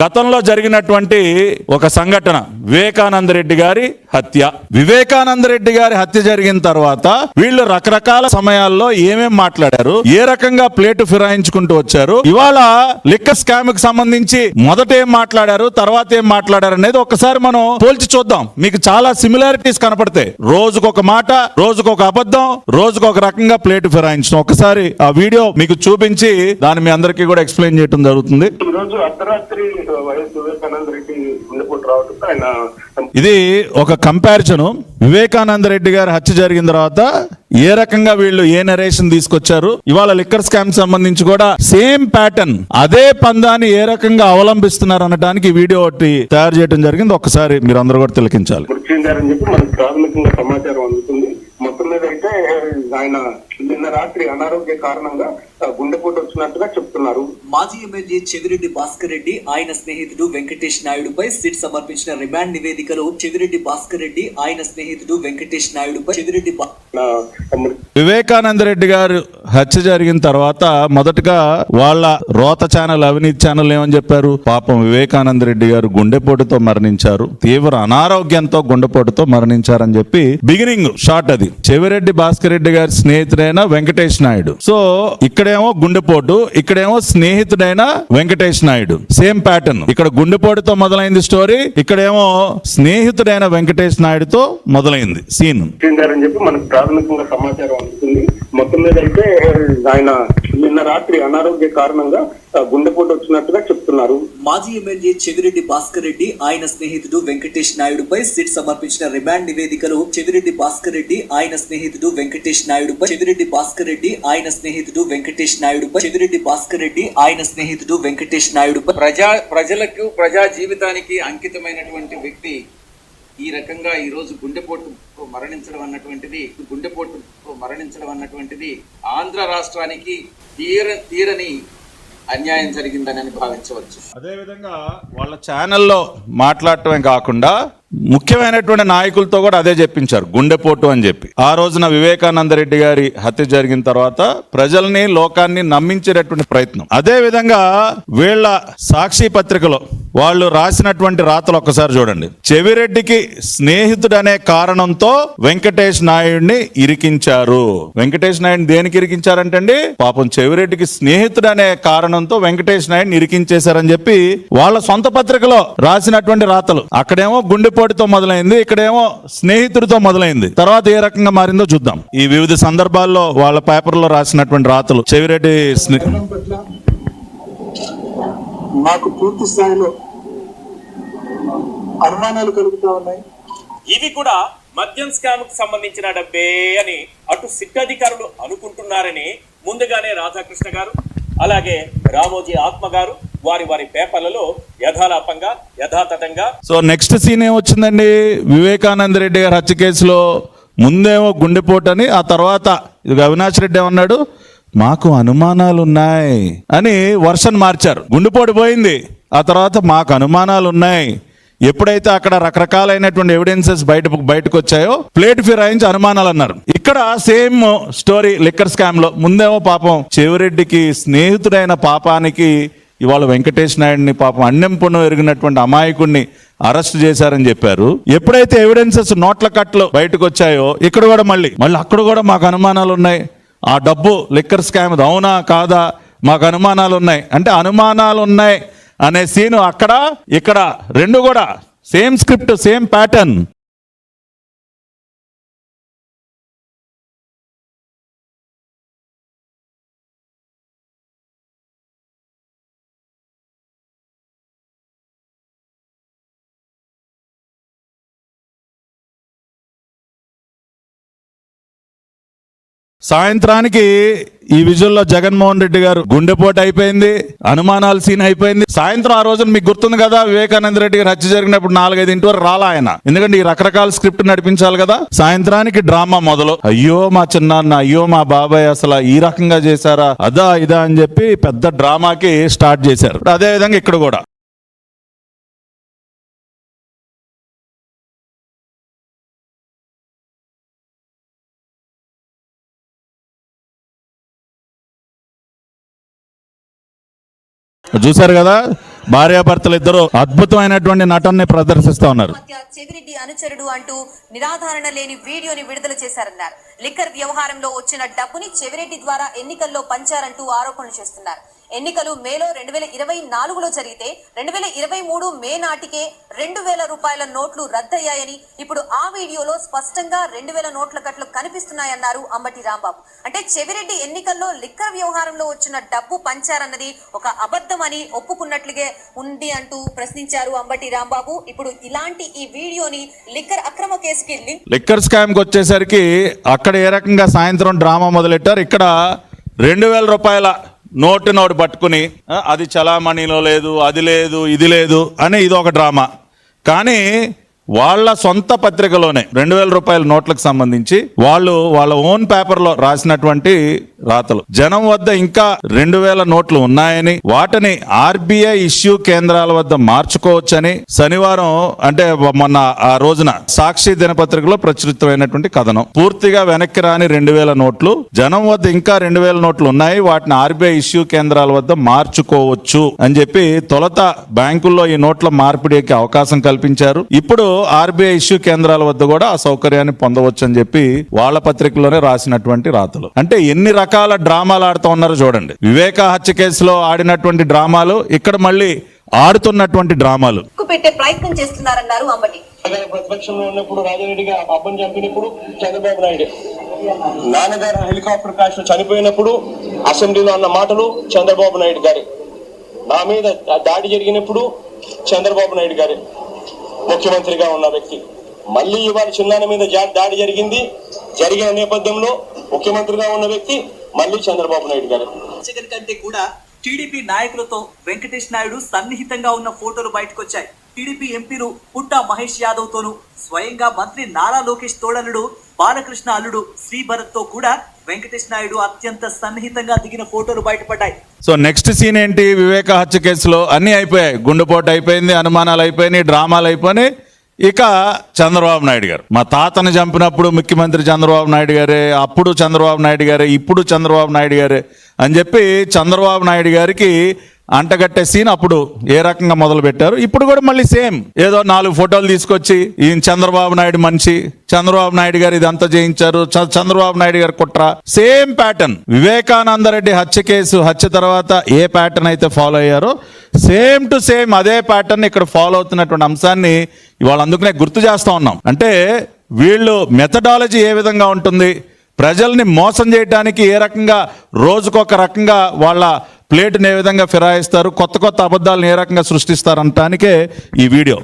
గతంలో జరిగినటువంటి ఒక సంఘటన వివేకానంద రెడ్డి గారి హత్య. వివేకానంద రెడ్డి గారి హత్య జరిగిన తర్వాత వీళ్ళు రకరకాల సమయాల్లో ఏమేం మాట్లాడారు? ఏ రకంగా ప్లేటు ఫిరాయించుకుంటూ వచ్చారు? ఇవాళ లిక్కర్ స్కామ్కి సంబంధించి మొదట ఏం మాట్లాడారు? తర్వాత ఏం మాట్లాడారు అనేది ఒకసారి మనం పోల్చి చూద్దాం. మీకు చాలా సిమిలారిటీస్ కనపడతాయి. రోజుకొక మాట రోజుకొక అబద్ధం రోజుకొక రకంగా ప్లేటు ఫిరాయించడం. ఒకసారి ఆ వీడియో మీకు చూపించి దాన్ని మీ అందరికీ కూడా ఎక్స్ప్లెయిన్ చేయడం జరుగుతుంది. ఇది ఒక కంపారిజను వివేకానంద రెడ్డి గారి హత్య జరిగిన తర్వాత ఏ రకంగా వీళ్ళు ఏ నరేషన్ తీసుకొచ్చారు? ఇవాళ లిక్కర్ స్కామ్ సంబంధించి కూడా సేమ్ ప్యాటర్న్ అదే పందాన్ని ఏ రకంగా అవలంబిస్తున్నారు అనడానికి వీడియో ఒకటి తయారు చేయడం జరిగింది. ఒకసారి మీరు అందరూ కూడా తిలకించాలి. ప్రాథమికంగా సమాచారం అందుతుంది. మొత్తం మీద అయితే ఆయన నిన్న రాత్రి అనారోగ్య కారణంగా గుండెపోటు వచ్చినట్టుగా చెప్తున్నారు. మాజీ ఎమ్మెల్యే చెవిరెడ్డి భాస్కర్ రెడ్డి ఆయన స్నేహితుడు వెంకటేష్ నాయుడుపై సిట్ సమర్పించిన రిమాండ్ నివేదికలో చెవిరెడ్డి భాస్కర్ రెడ్డి ఆయన స్నేహితుడు వెంకటేష్ నాయుడుపై చెవిరెడ్డి వివేకానంద రెడ్డి గారు హత్య జరిగిన తర్వాత మొదటగా వాళ్ళ రోత ఛానల్ అవినీతి ఛానల్ ఏమని చెప్పారు? పాపం వివేకానంద రెడ్డి గారు గుండెపోటుతో మరణించారు. తీవ్ర అనారోగ్యంతో గుండెపోటుతో మరణించారని చెప్పి బిగినింగ్ షార్ట్ అది. చెవిరెడ్డి భాస్కర్ రెడ్డి గారి స్నేహితుడైన వెంకటేష్ నాయుడు. సో ఇక్కడేమో గుండెపోటు ఇక్కడేమో స్నేహితుడైన వెంకటేష్ నాయుడు. Same pattern. ఇక్కడ గుండెపోటుతో మొదలైంది స్టోరీ ఇక్కడేమో స్నేహితుడైన వెంకటేష్ నాయుడుతో మొదలైంది సీన్. చెప్పి మనకు ప్రాథమికంగా సమాచారం అందుతుంది. మొత్తం మీద అయితే ఆయన నిన్న రాత్రి అనారోగ్య కారణంగా గుండెపోటు వచ్చినట్టుగా చెప్తున్నారు. మాజీ ఎమ్మెల్యే చెవిరెడ్డి భాస్కర్ రెడ్డి ఆయన స్నేహితుడు వెంకటేష్ నాయుడుపై సిట్ సమర్పించిన రిమాండ్ నివేదికలో చెవిరెడ్డి భాస్కర్ రెడ్డి ఆయన స్నేహితుడు వెంకటేష్ నాయుడుపై చెవిరెడ్డి భాస్కర్ రెడ్డి ఆయన స్నేహితుడు వెంకటేష్ నాయుడుపై చెవిరెడ్డి భాస్కర్ రెడ్డి ఆయన స్నేహితుడు వెంకటేష్ నాయుడుపై. ప్రజా ప్రజలకు ప్రజా జీవితానికి అంకితమైనటువంటి వ్యక్తి ఈ రకంగా ఈరోజు గుండెపోటు మరణించడం అన్నటువంటిది గుండెపోటు మరణించడం అన్నటువంటిది ఆంధ్ర రాష్ట్రానికి తీర తీరని అన్యాయం జరిగిందని భావించవచ్చు. అదేవిధంగా వాళ్ళ ఛానల్లో మాట్లాడటమే కాకుండా ముఖ్యమైనటువంటి నాయకులతో కూడా అదే చెప్పించారు గుండెపోటు అని చెప్పి. ఆ రోజున వివేకానంద రెడ్డి గారి హత్య జరిగిన తర్వాత ప్రజల్ని లోకాన్ని నమ్మించేటటువంటి ప్రయత్నం. అదే విధంగా వీళ్ళ సాక్షి పత్రికలో వాళ్ళు రాసినటువంటి రాతలు ఒక్కసారి చూడండి. చెవిరెడ్డికి స్నేహితుడనే కారణంతో వెంకటేష్ నాయుడిని ఇరికించారు. వెంకటేష్ నాయుడిని దేనికి ఇరికించారంటండి? పాపం చెవిరెడ్డికి స్నేహితుడనే కారణంతో వెంకటేష్ నాయుడిని ఇరికించేశారని చెప్పి వాళ్ళ సొంత పత్రికలో రాసినటువంటి రాతలు. అక్కడేమో గుండెపోటుతో మొదలైంది. ఇక్కడేమో స్నేహితుడితో మొదలైంది. తర్వాత ఏ రకంగా మారిందో చూద్దాం. ఈ వివిధ సందర్భాల్లో వాళ్ళ పేపర్లో రాసినటువంటి రాతలు. చెవిరెడ్డి నాకు పూర్తి స్థాయిలో అనుమానాలు కలుగుతా ఉన్నాయి. ఇవి కూడా మద్యం స్కామ్కు సంబంధించిన డబ్బే అని అటు సిట్ అధికారులు అనుకుంటున్నారని ముందుగానే రాధాకృష్ణ గారు అలాగే రామోజీ ఆత్మ గారు వారి వారి పేపర్లలో యథాలాపంగా యథాతథంగా. సో నెక్స్ట్ సీన్ ఏమొచ్చిందండి? వివేకానంద రెడ్డి గారి హత్య కేసులో ముందేమో గుండెపోటు అని ఆ తర్వాత ఇది అవినాష్ రెడ్డి ఏమన్నాడు? మాకు అనుమానాలు ఉన్నాయి అని వర్షన్ మార్చారు. గుండెపోటు పోయింది. ఆ తర్వాత మాకు అనుమానాలు ఉన్నాయి ఎప్పుడైతే అక్కడ రకరకాలైనటువంటి ఎవిడెన్సెస్ బయట బయటకు వచ్చాయో ప్లేట్ ఫిరాయించి అనుమానాలు అన్నారు ఇక్కడ సేమ్ స్టోరీ లిక్కర్ స్కామ్లో. ముందేమో పాపం చెవిరెడ్డికి స్నేహితుడైన పాపానికి ఇవాళ వెంకటేష్ నాయుడిని పాపం అన్నెం ఎరిగినటువంటి అమాయకుడిని అరెస్ట్ చేశారని చెప్పారు. ఎప్పుడైతే ఎవిడెన్సెస్ నోట్ల కట్లు బయటకు వచ్చాయో ఇక్కడ కూడా మళ్ళీ. మళ్ళీ అక్కడ కూడా మాకు అనుమానాలు ఉన్నాయి. ఆ డబ్బు లిక్కర్ స్కామ్ అవునా కాదా? మాకు అనుమానాలు ఉన్నాయి. అంటే అనుమానాలు ఉన్నాయి అనే సీను అక్కడ ఇక్కడ రెండు కూడా. సేమ్ స్క్రిప్ట్ సేమ్ ప్యాటర్న్ సాయంత్రానికి ఈ విజువల్లో జగన్మోహన్ రెడ్డి గారు గుండెపోటు అయిపోయింది అనుమానాలు సీన్ అయిపోయింది. సాయంత్రం ఆ రోజున మీకు గుర్తుంది కదా వివేకానంద రెడ్డి గారు హత్య జరిగినప్పుడు నాలుగైదు ఇంటి వరకు రాలా ఆయన. ఎందుకంటే ఈ రకరకాల స్క్రిప్ట్ నడిపించాలి కదా. సాయంత్రానికి డ్రామా మొదలు. అయ్యో మా చిన్నాన్న అయ్యో మా బాబాయ్ అసలు ఈ రకంగా చేశారా అదా ఇదా అని చెప్పి పెద్ద డ్రామాకి స్టార్ట్ చేశారు. అదే విధంగా ఇక్కడ కూడా. చూశారు కదా? భార్యాభర్తలు ఇద్దరు అద్భుతమైనటువంటి నటనని ప్రదర్శిస్తా ఉన్నారు. చెవిరెడ్డి అనుచరుడు అంటూ నిరాధారణ లేని వీడియోని విడుదల చేశారన్నారు. లిక్కర్ వ్యవహారంలో వచ్చిన డబ్బుని చెవిరెడ్డి ద్వారా ఎన్నికల్లో పంచారంటూ ఆరోపణలు చేస్తున్నారు. ఎన్నికలు మేలో రెండు వేల ఇరవై నాలుగులో జరిగితే రెండు వేల ఇరవై మూడు మే నాటికే రెండు వేల రూపాయల నోట్లు రద్దయ్యాయని ఇప్పుడు ఆ వీడియోలో స్పష్టంగా రెండు వేల నోట్ల కట్లు కనిపిస్తున్నాయన్నారు అంబటి రాంబాబు. అంటే చెవిరెడ్డి ఎన్నికల్లో లిక్కర్ వ్యవహారంలో వచ్చిన డబ్బు పంచారన్నది ఒక అబద్ధమని ఒప్పుకున్నట్లుగే ఉంది అంటూ ప్రశ్నించారు అంబటి రాంబాబు. ఇప్పుడు ఇలాంటి ఈ వీడియోని లిక్కర్ అక్రమ కేసుకి లింక్ లిక్కర్ స్కామ్కి వచ్చేసరికి అక్కడ ఏ రకంగా సాయంత్రం డ్రామా మొదలెట్టారు? ఇక్కడ రెండు వేల రూపాయల నోటు నోటు పట్టుకుని అది చలామణిలో లేదు అది లేదు ఇది లేదు అని ఇది ఒక డ్రామా. కానీ వాళ్ళ సొంత పత్రికలోనే రెండు వేల రూపాయల నోట్లకు సంబంధించి వాళ్ళు వాళ్ళ ఓన్ పేపర్లో రాసినటువంటి రాతలు. జనం వద్ద ఇంకా రెండు వేల నోట్లు ఉన్నాయని వాటిని ఆర్బీఐ ఇష్యూ కేంద్రాల వద్ద మార్చుకోవచ్చని శనివారం అంటే మొన్న ఆ రోజున సాక్షి దినపత్రికలో ప్రచురితమైనటువంటి కథనం. పూర్తిగా వెనక్కి రాని రెండు వేల నోట్లు జనం వద్ద ఇంకా రెండు వేల నోట్లు ఉన్నాయి వాటిని ఆర్బీఐ ఇష్యూ కేంద్రాల వద్ద మార్చుకోవచ్చు అని చెప్పి తొలత బ్యాంకుల్లో ఈ నోట్ల మార్పిడికి అవకాశం కల్పించారు. ఇప్పుడు ఆర్బీఐ ఇష్యూ కేంద్రాల వద్ద కూడా ఆ సౌకర్యాన్ని పొందవచ్చు అని చెప్పి వాళ్ళ పత్రికలోనే రాసినటువంటి రాతలు. అంటే ఎన్ని రకాల డ్రామాలు ఆడుతూ ఉన్నారో చూడండి. వివేక హత్య కేసులో ఆడినటువంటి డ్రామాలు ఇక్కడ మళ్ళీ ఆడుతున్నటువంటి డ్రామాలు. పెట్టే ప్రయత్నం చేస్తున్నారన్నారు అంబటి. ప్రతిపక్షంలో ఉన్నప్పుడు రాజారెడ్డిగా అబ్బని చంపినప్పుడు చంద్రబాబు నాయుడు. నాన్నగారు హెలికాప్టర్ క్రాష్లో చనిపోయినప్పుడు అసెంబ్లీలో అన్న మాటలు చంద్రబాబు నాయుడు గారి. నా మీద దాడి జరిగినప్పుడు చంద్రబాబు నాయుడు గారి. ముఖ్యమంత్రిగా ఉన్న వ్యక్తి. మళ్ళీ ఇవాళ చిన్నాన్న మీద దాడి జరిగింది. జరిగిన నేపథ్యంలో ముఖ్యమంత్రిగా ఉన్న వ్యక్తి మళ్ళీ చంద్రబాబు నాయుడు గారు. జగన్ కంటే కూడా టీడీపీ నాయకులతో వెంకటేష్ నాయుడు సన్నిహితంగా ఉన్న ఫోటోలు బయటకొచ్చాయి. టీడీపీ ఎంపీలు పుట్టా మహేష్ యాదవ్ తోనూ స్వయంగా మంత్రి నారా లోకేష్ తోడలుడు బాలకృష్ణ అల్లుడు శ్రీభరత్తో కూడా వెంకటేష్ నాయుడు అత్యంత సన్నిహితంగా దిగిన ఫోటోలు బయటపడ్డాయి. సో నెక్స్ట్ సీన్ ఏంటి? వివేక హత్య కేసులో అన్నీ అయిపోయాయి. గుండెపోటు అయిపోయింది అనుమానాలు అయిపోయినాయి డ్రామాలు అయిపోయినాయి. ఇక చంద్రబాబు నాయుడు గారు. మా తాతను చంపినప్పుడు ముఖ్యమంత్రి చంద్రబాబు నాయుడు గారే అప్పుడు చంద్రబాబు నాయుడు గారే ఇప్పుడు చంద్రబాబు నాయుడు గారే అని చెప్పి చంద్రబాబు నాయుడు గారికి అంటగట్టే సీన్ అప్పుడు ఏ రకంగా మొదలు పెట్టారు ఇప్పుడు కూడా మళ్ళీ సేమ్. ఏదో నాలుగు ఫోటోలు తీసుకొచ్చి ఈయన చంద్రబాబు నాయుడు మనిషి చంద్రబాబు నాయుడు గారు ఇదంతా చేయించారు చంద్రబాబు నాయుడు గారు కుట్ర. Same pattern. వివేకానంద రెడ్డి హత్య కేసు హత్య తర్వాత ఏ ప్యాటర్న్ అయితే ఫాలో అయ్యారో సేమ్ టు సేమ్ అదే ప్యాటర్న్ ఇక్కడ ఫాలో అవుతున్నటువంటి అంశాన్ని ఇవాళ అందుకనే గుర్తు చేస్తా ఉన్నాం. అంటే వీళ్ళు మెథడాలజీ ఏ విధంగా ఉంటుంది? ప్రజల్ని మోసం చేయడానికి ఏ రకంగా రోజుకొక రకంగా వాళ్ళ ప్లేట్ని ఏ విధంగా ఫిరాయిస్తారు కొత్త కొత్త అబద్ధాలను ఏ రకంగా సృష్టిస్తారు అనటానికే ఈ వీడియో.